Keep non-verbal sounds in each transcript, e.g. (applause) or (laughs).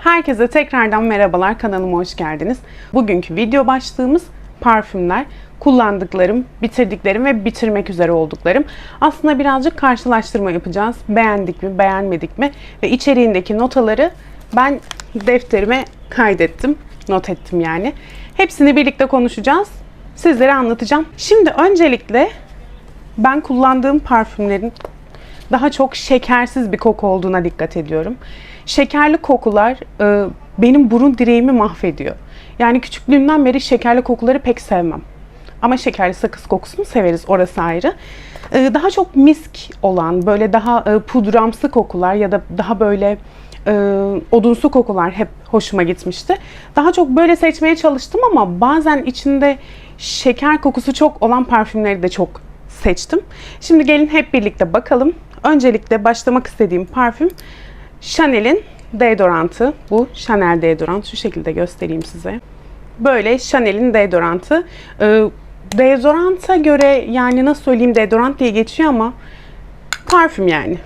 Herkese tekrardan merhabalar kanalıma hoş geldiniz. Bugünkü video başlığımız parfümler. Kullandıklarım, bitirdiklerim ve bitirmek üzere olduklarım. Aslında birazcık karşılaştırma yapacağız. Beğendik mi, beğenmedik mi? Ve içeriğindeki notaları ben defterime kaydettim. Not ettim yani. Hepsini birlikte konuşacağız. Sizlere anlatacağım. Şimdi öncelikle ben kullandığım parfümlerin daha çok şekersiz bir koku olduğuna dikkat ediyorum. Şekerli kokular e, benim burun direğimi mahvediyor. Yani küçüklüğümden beri şekerli kokuları pek sevmem. Ama şekerli sakız kokusunu severiz orası ayrı. E, daha çok misk olan böyle daha e, pudramsı kokular ya da daha böyle e, odunsu kokular hep hoşuma gitmişti. Daha çok böyle seçmeye çalıştım ama bazen içinde şeker kokusu çok olan parfümleri de çok seçtim. Şimdi gelin hep birlikte bakalım. Öncelikle başlamak istediğim parfüm Chanel'in deodorantı. Bu Chanel deodorant. Şu şekilde göstereyim size. Böyle Chanel'in deodorantı. Ee, deodoranta göre yani nasıl söyleyeyim deodorant diye geçiyor ama parfüm yani.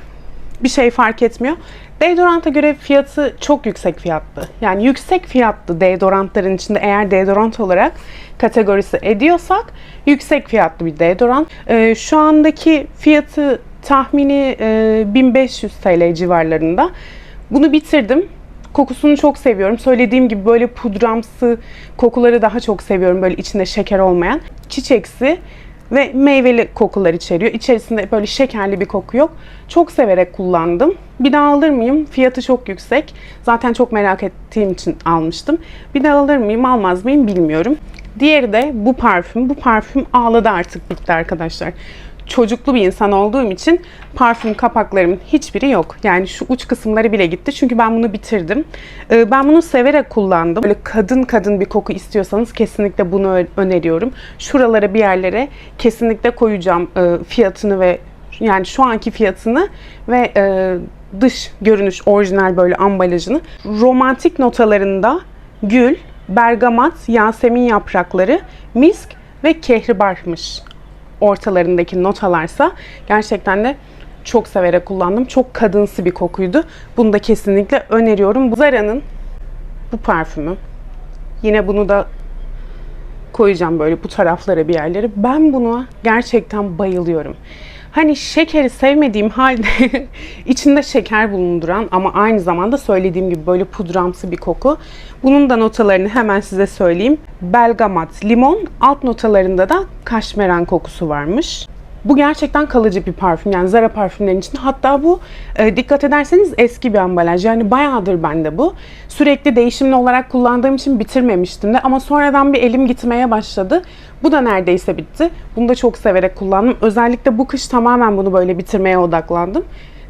Bir şey fark etmiyor. Deodoranta göre fiyatı çok yüksek fiyatlı. Yani yüksek fiyatlı deodorantların içinde eğer deodorant olarak kategorisi ediyorsak yüksek fiyatlı bir deodorant. Ee, şu andaki fiyatı tahmini e, 1500 TL civarlarında. Bunu bitirdim. Kokusunu çok seviyorum. Söylediğim gibi böyle pudramsı kokuları daha çok seviyorum. Böyle içinde şeker olmayan. Çiçeksi ve meyveli kokular içeriyor. İçerisinde böyle şekerli bir koku yok. Çok severek kullandım. Bir daha alır mıyım? Fiyatı çok yüksek. Zaten çok merak ettiğim için almıştım. Bir daha alır mıyım, almaz mıyım bilmiyorum. Diğeri de bu parfüm. Bu parfüm ağladı artık bitti arkadaşlar çocuklu bir insan olduğum için parfüm kapaklarımın hiçbiri yok. Yani şu uç kısımları bile gitti. Çünkü ben bunu bitirdim. Ee, ben bunu severek kullandım. Böyle kadın kadın bir koku istiyorsanız kesinlikle bunu öneriyorum. Şuralara bir yerlere kesinlikle koyacağım e, fiyatını ve yani şu anki fiyatını ve e, dış görünüş orijinal böyle ambalajını. Romantik notalarında gül, bergamat, yasemin yaprakları, misk ve kehribarmış ortalarındaki notalarsa gerçekten de çok severek kullandım. Çok kadınsı bir kokuydu. Bunu da kesinlikle öneriyorum. Zara'nın bu parfümü. Yine bunu da koyacağım böyle bu taraflara bir yerlere. Ben buna gerçekten bayılıyorum. Hani şekeri sevmediğim halde (laughs) içinde şeker bulunduran ama aynı zamanda söylediğim gibi böyle pudramsı bir koku. Bunun da notalarını hemen size söyleyeyim. Belgamat, limon, alt notalarında da kaşmeran kokusu varmış. Bu gerçekten kalıcı bir parfüm. Yani Zara parfümlerinin içinde. Hatta bu e, dikkat ederseniz eski bir ambalaj. Yani bayağıdır bende bu. Sürekli değişimli olarak kullandığım için bitirmemiştim de. Ama sonradan bir elim gitmeye başladı. Bu da neredeyse bitti. Bunu da çok severek kullandım. Özellikle bu kış tamamen bunu böyle bitirmeye odaklandım.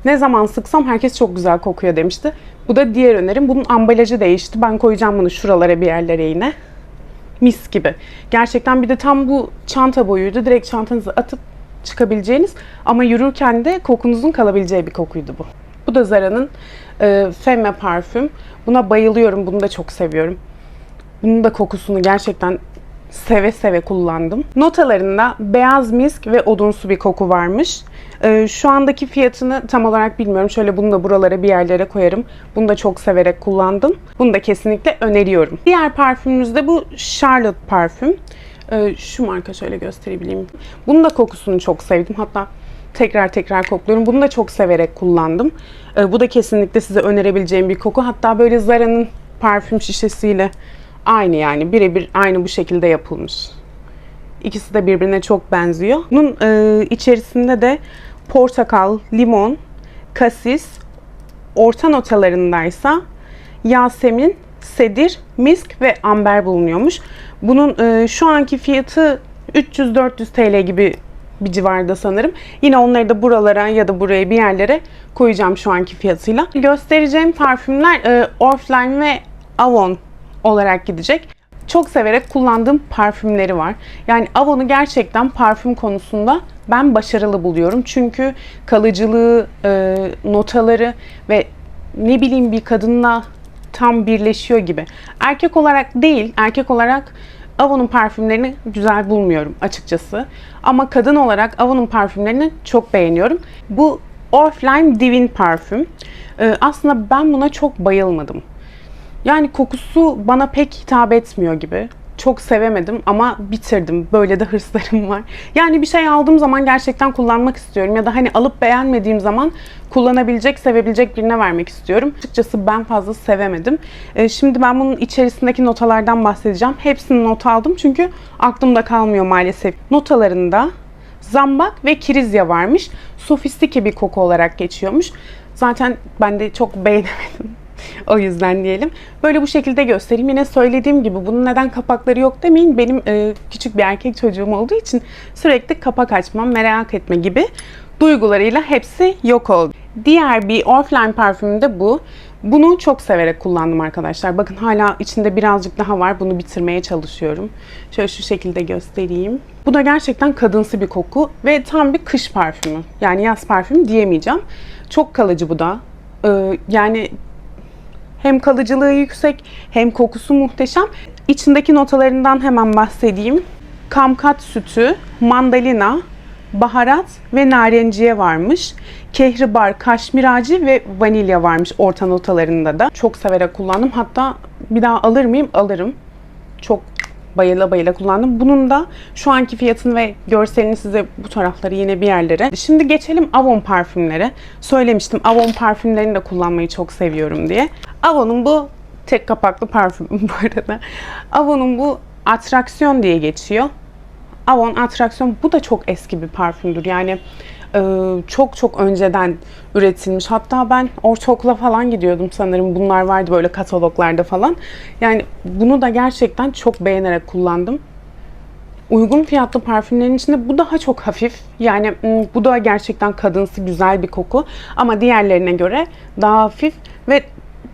Ne zaman sıksam herkes çok güzel kokuyor demişti. Bu da diğer önerim. Bunun ambalajı değişti. Ben koyacağım bunu şuralara bir yerlere yine. Mis gibi. Gerçekten bir de tam bu çanta boyuydu. Direkt çantanızı atıp çıkabileceğiniz ama yürürken de kokunuzun kalabileceği bir kokuydu bu. Bu da Zara'nın e, Femme parfüm. Buna bayılıyorum. Bunu da çok seviyorum. Bunun da kokusunu gerçekten seve seve kullandım. Notalarında beyaz misk ve odunsu bir koku varmış. Ee, şu andaki fiyatını tam olarak bilmiyorum. Şöyle bunu da buralara bir yerlere koyarım. Bunu da çok severek kullandım. Bunu da kesinlikle öneriyorum. Diğer parfümümüz de bu Charlotte parfüm. Ee, şu marka şöyle gösterebileyim. Bunun da kokusunu çok sevdim. Hatta tekrar tekrar kokluyorum. Bunu da çok severek kullandım. Ee, bu da kesinlikle size önerebileceğim bir koku. Hatta böyle Zara'nın parfüm şişesiyle aynı yani birebir aynı bu şekilde yapılmış. İkisi de birbirine çok benziyor. Bunun e, içerisinde de portakal, limon, kasis, orta notalarındaysa yasemin, sedir, misk ve amber bulunuyormuş. Bunun e, şu anki fiyatı 300-400 TL gibi bir civarda sanırım. Yine onları da buralara ya da buraya bir yerlere koyacağım şu anki fiyatıyla. Göstereceğim parfümler e, Oriflame ve Avon olarak gidecek. Çok severek kullandığım parfümleri var. Yani Avon'u gerçekten parfüm konusunda ben başarılı buluyorum. Çünkü kalıcılığı, e, notaları ve ne bileyim bir kadınla tam birleşiyor gibi. Erkek olarak değil, erkek olarak Avon'un parfümlerini güzel bulmuyorum açıkçası. Ama kadın olarak Avon'un parfümlerini çok beğeniyorum. Bu Oriflame Divine parfüm. Ee, aslında ben buna çok bayılmadım. Yani kokusu bana pek hitap etmiyor gibi. Çok sevemedim ama bitirdim. Böyle de hırslarım var. Yani bir şey aldığım zaman gerçekten kullanmak istiyorum. Ya da hani alıp beğenmediğim zaman kullanabilecek, sevebilecek birine vermek istiyorum. Açıkçası ben fazla sevemedim. Ee, şimdi ben bunun içerisindeki notalardan bahsedeceğim. Hepsini not aldım çünkü aklımda kalmıyor maalesef. Notalarında zambak ve kirizya varmış. Sofistike bir koku olarak geçiyormuş. Zaten ben de çok beğenemedim. O yüzden diyelim. Böyle bu şekilde göstereyim. Yine söylediğim gibi bunun neden kapakları yok demeyin. Benim e, küçük bir erkek çocuğum olduğu için sürekli kapak açmam, merak etme gibi duygularıyla hepsi yok oldu. Diğer bir Oriflame parfümüm de bu. Bunu çok severek kullandım arkadaşlar. Bakın hala içinde birazcık daha var. Bunu bitirmeye çalışıyorum. Şöyle şu şekilde göstereyim. Bu da gerçekten kadınsı bir koku ve tam bir kış parfümü. Yani yaz parfümü diyemeyeceğim. Çok kalıcı bu da. Ee, yani hem kalıcılığı yüksek hem kokusu muhteşem. İçindeki notalarından hemen bahsedeyim. Kamkat sütü, mandalina, baharat ve narenciye varmış. Kehribar, kaşmir ağacı ve vanilya varmış orta notalarında da. Çok severek kullandım. Hatta bir daha alır mıyım? Alırım. Çok bayıla bayıla kullandım. Bunun da şu anki fiyatını ve görselini size bu tarafları yine bir yerlere. Şimdi geçelim Avon parfümlere. Söylemiştim Avon parfümlerini de kullanmayı çok seviyorum diye. Avon'un bu tek kapaklı parfüm (laughs) bu arada. Avon'un bu atraksiyon diye geçiyor. Avon atraksiyon bu da çok eski bir parfümdür. Yani çok çok önceden üretilmiş. Hatta ben ortaokula falan gidiyordum sanırım. Bunlar vardı böyle kataloglarda falan. Yani bunu da gerçekten çok beğenerek kullandım. Uygun fiyatlı parfümlerin içinde bu daha çok hafif. Yani m, bu da gerçekten kadınsı güzel bir koku. Ama diğerlerine göre daha hafif ve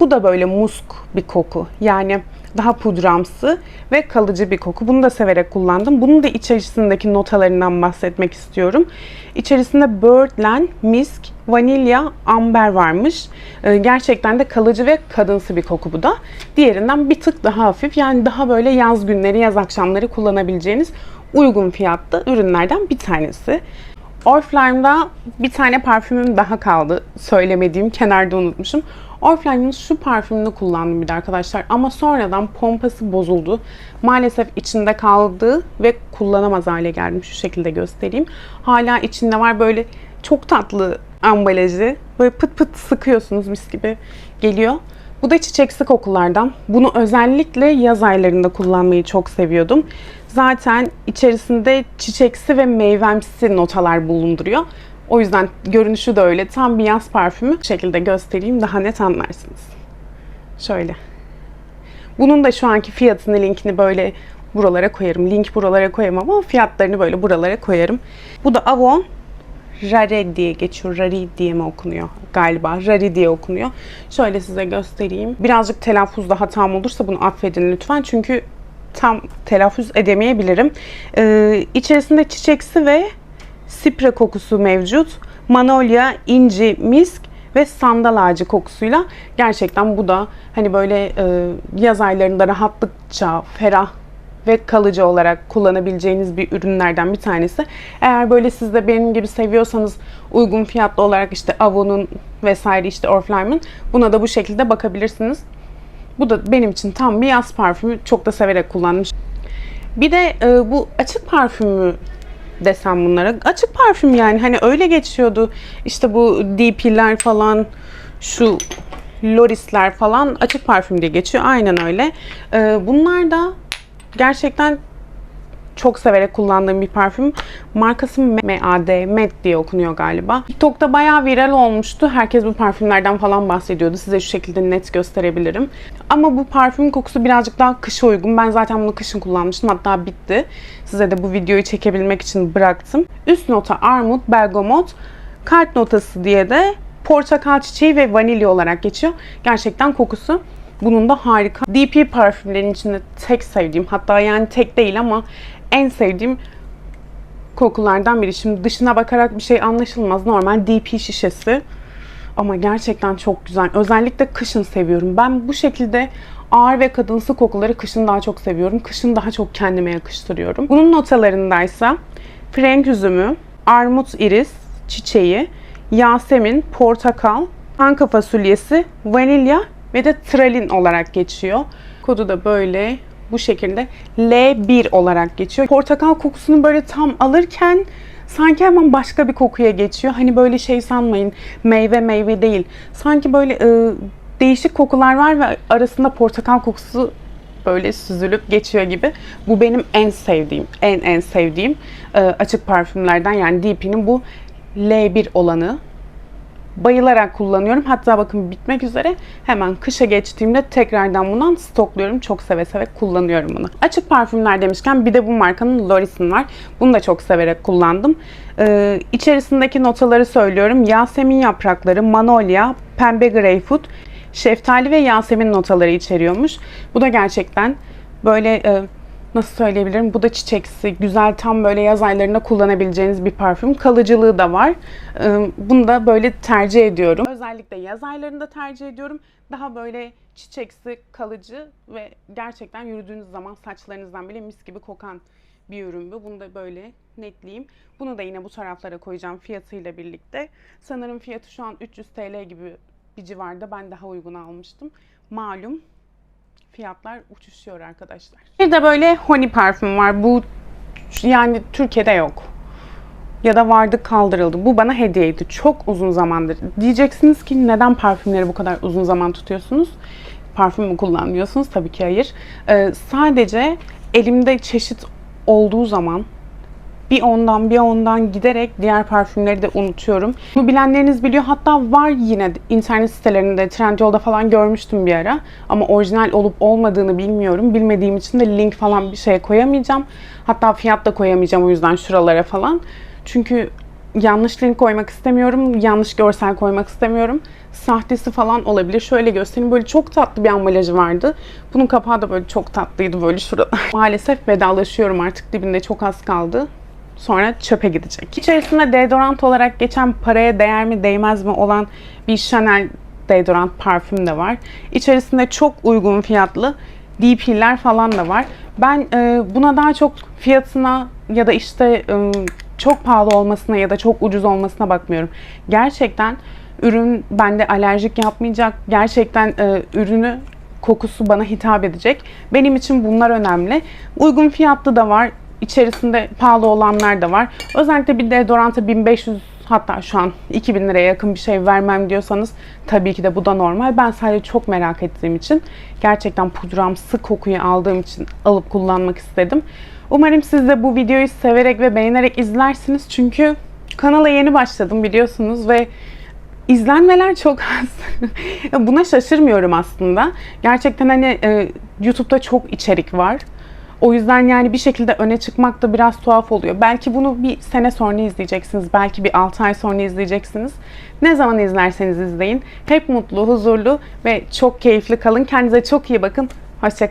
bu da böyle musk bir koku. Yani daha pudramsı ve kalıcı bir koku. Bunu da severek kullandım. Bunun da içerisindeki notalarından bahsetmek istiyorum. İçerisinde birdland, misk, vanilya, amber varmış. Ee, gerçekten de kalıcı ve kadınsı bir koku bu da. Diğerinden bir tık daha hafif. Yani daha böyle yaz günleri, yaz akşamları kullanabileceğiniz uygun fiyatlı ürünlerden bir tanesi. Oriflame'da bir tane parfümüm daha kaldı. Söylemediğim, kenarda unutmuşum. Oriflame'ın şu parfümünü kullandım bir de arkadaşlar. Ama sonradan pompası bozuldu. Maalesef içinde kaldı ve kullanamaz hale geldim. Şu şekilde göstereyim. Hala içinde var böyle çok tatlı ambalajı. Böyle pıt pıt sıkıyorsunuz mis gibi geliyor. Bu da çiçeksi kokulardan. Bunu özellikle yaz aylarında kullanmayı çok seviyordum. Zaten içerisinde çiçeksi ve meyvemsi notalar bulunduruyor. O yüzden görünüşü de öyle. Tam bir yaz parfümü. Bu şekilde göstereyim daha net anlarsınız. Şöyle. Bunun da şu anki fiyatını, linkini böyle buralara koyarım. Link buralara koyamam ama fiyatlarını böyle buralara koyarım. Bu da Avon Rare diye geçiyor. Rari diye mi okunuyor galiba? Rari diye okunuyor. Şöyle size göstereyim. Birazcık telaffuzda hatam olursa bunu affedin lütfen. Çünkü tam telaffuz edemeyebilirim. Ee, içerisinde çiçeksi ve sipre kokusu mevcut. Manolya, inci, misk ve sandal ağacı kokusuyla gerçekten bu da hani böyle e, yaz aylarında rahatlıkça ferah ve kalıcı olarak kullanabileceğiniz bir ürünlerden bir tanesi. Eğer böyle siz de benim gibi seviyorsanız uygun fiyatlı olarak işte Avon'un vesaire işte Oriflame'ın buna da bu şekilde bakabilirsiniz. Bu da benim için tam bir yaz parfümü. Çok da severek kullandım. Bir de e, bu açık parfümü desem bunlara. Açık parfüm yani hani öyle geçiyordu. İşte bu DP'ler falan şu Loris'ler falan açık parfüm diye geçiyor. Aynen öyle. E, bunlar da gerçekten çok severek kullandığım bir parfüm. Markası MAD, MED diye okunuyor galiba. TikTok'ta bayağı viral olmuştu. Herkes bu parfümlerden falan bahsediyordu. Size şu şekilde net gösterebilirim. Ama bu parfüm kokusu birazcık daha kışa uygun. Ben zaten bunu kışın kullanmıştım. Hatta bitti. Size de bu videoyu çekebilmek için bıraktım. Üst nota armut, bergamot, kart notası diye de portakal çiçeği ve vanilya olarak geçiyor. Gerçekten kokusu bunun da harika. DP parfümlerin içinde tek sevdiğim hatta yani tek değil ama en sevdiğim kokulardan biri. Şimdi dışına bakarak bir şey anlaşılmaz. Normal DP şişesi. Ama gerçekten çok güzel. Özellikle kışın seviyorum. Ben bu şekilde ağır ve kadınsı kokuları kışın daha çok seviyorum. Kışın daha çok kendime yakıştırıyorum. Bunun notalarındaysa frenk üzümü, armut iris, çiçeği, yasemin, portakal, anka fasulyesi, vanilya ve de Tralin olarak geçiyor. Kodu da böyle bu şekilde L1 olarak geçiyor. Portakal kokusunu böyle tam alırken sanki hemen başka bir kokuya geçiyor. Hani böyle şey sanmayın meyve meyve değil. Sanki böyle e, değişik kokular var ve arasında portakal kokusu böyle süzülüp geçiyor gibi. Bu benim en sevdiğim, en en sevdiğim e, açık parfümlerden yani DP'nin bu L1 olanı. Bayılarak kullanıyorum. Hatta bakın bitmek üzere hemen kışa geçtiğimde tekrardan bundan stokluyorum. Çok seve seve kullanıyorum bunu. Açık parfümler demişken bir de bu markanın Loris'in var. Bunu da çok severek kullandım. Ee, içerisindeki notaları söylüyorum. Yasemin yaprakları, manolya, pembe greyfurt, şeftali ve yasemin notaları içeriyormuş. Bu da gerçekten böyle e, nasıl söyleyebilirim? Bu da çiçeksi, güzel tam böyle yaz aylarında kullanabileceğiniz bir parfüm. Kalıcılığı da var. Bunu da böyle tercih ediyorum. Özellikle yaz aylarında tercih ediyorum. Daha böyle çiçeksi, kalıcı ve gerçekten yürüdüğünüz zaman saçlarınızdan bile mis gibi kokan bir ürün bu. Bunu da böyle netleyeyim. Bunu da yine bu taraflara koyacağım fiyatıyla birlikte. Sanırım fiyatı şu an 300 TL gibi bir civarda. Ben daha uygun almıştım. Malum fiyatlar uçuşuyor arkadaşlar. Bir de böyle Honey parfüm var. Bu yani Türkiye'de yok. Ya da vardı kaldırıldı. Bu bana hediyeydi. Çok uzun zamandır. Diyeceksiniz ki neden parfümleri bu kadar uzun zaman tutuyorsunuz? Parfüm mü kullanmıyorsunuz? Tabii ki hayır. Ee, sadece elimde çeşit olduğu zaman bir ondan bir ondan giderek diğer parfümleri de unutuyorum. Bunu bilenleriniz biliyor. Hatta var yine internet sitelerinde, Trendyol'da falan görmüştüm bir ara. Ama orijinal olup olmadığını bilmiyorum. Bilmediğim için de link falan bir şey koyamayacağım. Hatta fiyat da koyamayacağım o yüzden şuralara falan. Çünkü yanlış link koymak istemiyorum. Yanlış görsel koymak istemiyorum. Sahtesi falan olabilir. Şöyle göstereyim. Böyle çok tatlı bir ambalajı vardı. Bunun kapağı da böyle çok tatlıydı böyle şurada. (laughs) Maalesef vedalaşıyorum artık. Dibinde çok az kaldı sonra çöpe gidecek. İçerisinde deodorant olarak geçen paraya değer mi değmez mi olan bir Chanel deodorant parfüm de var. İçerisinde çok uygun fiyatlı DP'ler falan da var. Ben e, buna daha çok fiyatına ya da işte e, çok pahalı olmasına ya da çok ucuz olmasına bakmıyorum. Gerçekten ürün bende alerjik yapmayacak. Gerçekten e, ürünü kokusu bana hitap edecek. Benim için bunlar önemli. Uygun fiyatlı da var. İçerisinde pahalı olanlar da var. Özellikle bir deodoranta 1500 hatta şu an 2000 liraya yakın bir şey vermem diyorsanız tabii ki de bu da normal. Ben sadece çok merak ettiğim için gerçekten pudramsı kokuyu aldığım için alıp kullanmak istedim. Umarım siz de bu videoyu severek ve beğenerek izlersiniz. Çünkü kanala yeni başladım biliyorsunuz ve İzlenmeler çok az. (laughs) Buna şaşırmıyorum aslında. Gerçekten hani e, YouTube'da çok içerik var. O yüzden yani bir şekilde öne çıkmak da biraz tuhaf oluyor. Belki bunu bir sene sonra izleyeceksiniz. Belki bir 6 ay sonra izleyeceksiniz. Ne zaman izlerseniz izleyin. Hep mutlu, huzurlu ve çok keyifli kalın. Kendinize çok iyi bakın. Hoşçakalın.